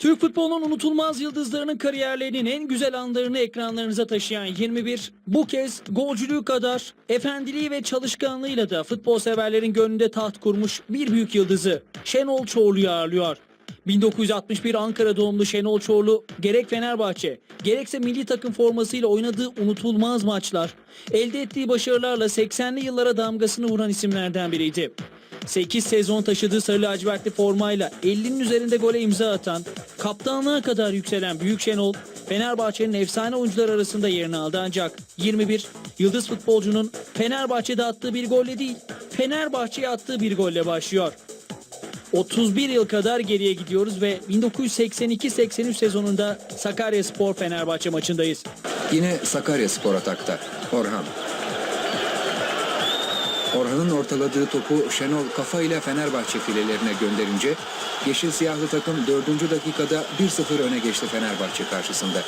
Türk futbolunun unutulmaz yıldızlarının kariyerlerinin en güzel anlarını ekranlarınıza taşıyan 21 bu kez golcülüğü kadar efendiliği ve çalışkanlığıyla da futbol severlerin gönlünde taht kurmuş bir büyük yıldızı Şenol Çorlu'yu ağırlıyor. 1961 Ankara doğumlu Şenol Çorlu gerek Fenerbahçe gerekse milli takım formasıyla oynadığı unutulmaz maçlar elde ettiği başarılarla 80'li yıllara damgasını vuran isimlerden biriydi. 8 sezon taşıdığı sarı lacivertli formayla 50'nin üzerinde gole imza atan, kaptanlığa kadar yükselen Büyük Şenol, Fenerbahçe'nin efsane oyuncular arasında yerini aldı ancak 21 yıldız futbolcunun Fenerbahçe'de attığı bir golle değil, Fenerbahçe'ye attığı bir golle başlıyor. 31 yıl kadar geriye gidiyoruz ve 1982-83 sezonunda Sakarya Spor Fenerbahçe maçındayız. Yine Sakarya Spor atakta. Orhan. Orhan'ın ortaladığı topu Şenol kafayla Fenerbahçe filelerine gönderince Yeşil Siyahlı takım 4. dakikada 1-0 öne geçti Fenerbahçe karşısında.